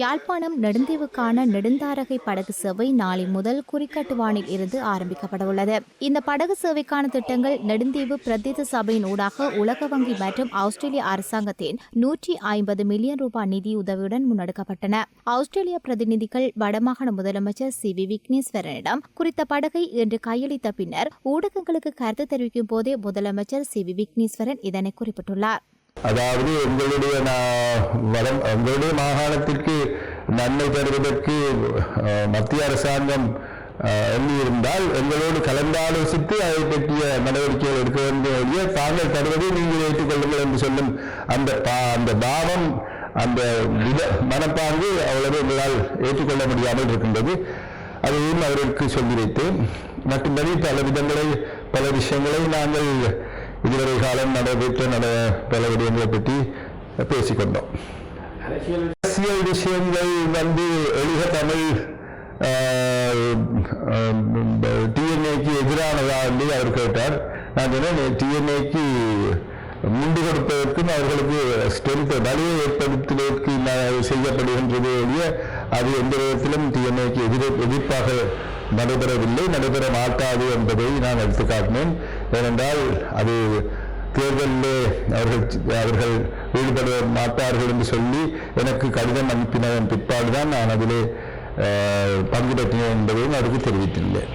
யாழ்ப்பாணம் நெடுந்தீவுக்கான நெடுந்தாரகை படகு சேவை நாளை முதல் குறிக்கட்டுவானில் இருந்து ஆரம்பிக்கப்படவுள்ளது. இந்த படகு சேவைக்கான திட்டங்கள் நெடுந்தீவு பிரதேச சபையின் ஊடாக உலக வங்கி மற்றும் ஆஸ்திரேலிய அரசாங்கத்தின் நூற்றி ஐம்பது மில்லியன் ரூபாய் நிதியுதவியுடன் முன்னெடுக்கப்பட்டன. ஆஸ்திரேலிய பிரதிநிதிகள் வடமாகாண முதலமைச்சர் சி வி விக்னேஸ்வரனிடம் குறித்த படகை இன்று கையளித்த பின்னர் ஊடகங்களுக்கு கருத்து தெரிவிக்கும் போதே முதலமைச்சர் சி வி விக்னேஸ்வரன் இதனை குறிப்பிட்டுள்ளார். அதாவது எங்களுடைய நா- வடம் எங்களுடைய மாகாணத்திற்கு நன்மை தருவதற்கு மத்திய அரசாங்கம் எண்ணியிருந்தால் எங்களோடு கலந்தாலோசித்து அதை பற்றிய நடவடிக்கைகள் எடுக்க வேண்டிய தாங்கள் தருவதை நீங்கள் ஏற்றுக்கொள்ளுங்கள் என்று சொல்லும் அந்த பா- அந்த பாவம் அந்த வித மனப்பாங்கு அவ்வளவு எங்களால் ஏற்றுக்கொள்ள முடியாமல் இருக்கின்றது. அதையும் அவர்களுக்கு சொல்லி வைத்தேன் மற்றபடி பல விதங்களை பல விஷயங்களை நாங்கள் இதுவரை காலம் நடைபெற்ற நட பல விடயங்களை பற்றி பேசிக்கொண்டோம். அரசியல் விஷயங்கள் வந்து எழுக தமிழ் டிஎன்ஏக்கு எதிரானதா என்று அவர் கேட்டார். நான் சொன்னேன் டிஎன்ஏக்கு முண்டு கொடுப்பதற்கும் அவர்களுக்கு ஸ்ட்ரென்த் வலியை ஏற்படுத்துவதற்கு செய்யப்படுகின்றது ஒழிய அது எந்த விதத்திலும் டிஎன்ஏக்கு எதிர எதிர்ப்பாக நடைபெறவில்லை நடைபெற மாட்டாது என்பதை நான் எடுத்து காட்டினேன் ஏனென்றால் அது தேர்தலிலே அவர்கள் அவர்கள் ஈடுபட மாட்டார்கள் என்று சொல்லி எனக்கு கடிதம் அனுப்பினதன் பிற்பாடுதான் நான் அதிலே பங்கு பெற்றேன் என்பதையும் அவருக்கு தெரிவித்துள்ளேன்